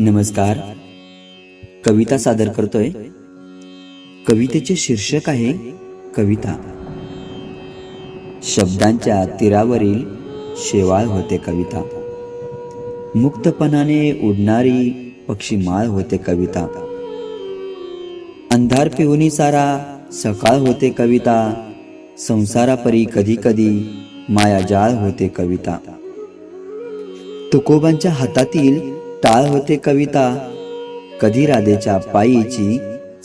नमस्कार. कविता सादर करतोय. कवितेचे शीर्षक आहे कविता. शब्दांच्या तीरावरील शेवाळ होते कविता. मुक्तपणाने उडणारी पक्षीमाळ होते कविता. अंधार पिऊनी सारा सकाळ होते कविता. संसारापरी कधी कधी मायाजाळ होते कविता. तुकोबांच्या हातातील टाळ होते कविता कधी राधेच्या पायीची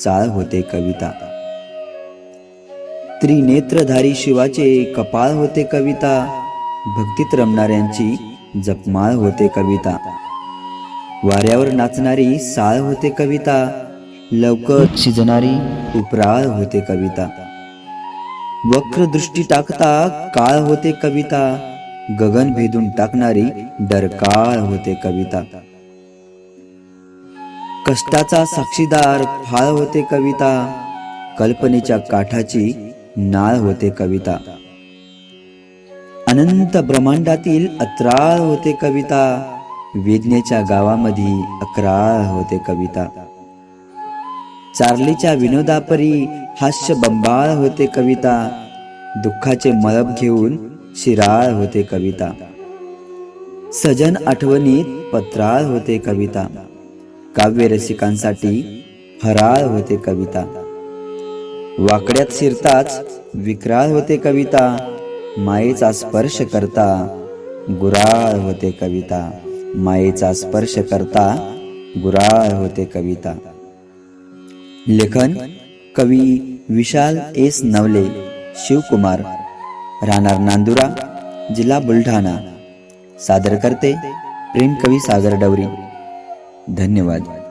चाळ होते कविता. त्रिनेत्रधारी शिवाचे कपाळ होते कविता भक्तीत रमणाऱ्यांची जपमाळ होते कविता. वाऱ्यावर नाचणारी साळ होते कविता लवकर शिजणारी उपराळ होते कविता. वक्र दृष्टी टाकता काळ होते कविता गगन भेदून टाकणारी डरकाळ होते कविता. कष्टाचा साक्षीदार फाळ होते कविता कल्पनेच्या काठाची नाळ होते कविता. अनंत ब्रह्मांडातील अत्राळ होते कविता वेदनेच्या गावामध्ये अकराळ होते कविता. चार्लीच्या विनोदापरी हास्य बंबाळ होते कविता दुःखाचे मळब घेऊन शिराळ होते कविता. सजन आठवणीत पत्राळ होते कविता. काव्य रसिकांसाठी फराळ होते कविता. वाकड्यात शिरताच विक्राळ होते कविता. मायेचा स्पर्श करता गुराळ होते कविता. मायेचा स्पर्श करता गुराळ होते कविता. लेखन कवी विशाल एस नवले शिवकुमार राहणार नांदुरा जिल्हा बुलढाणा. सादर करते प्रेम कवी सागर डवरी. धन्यवाद.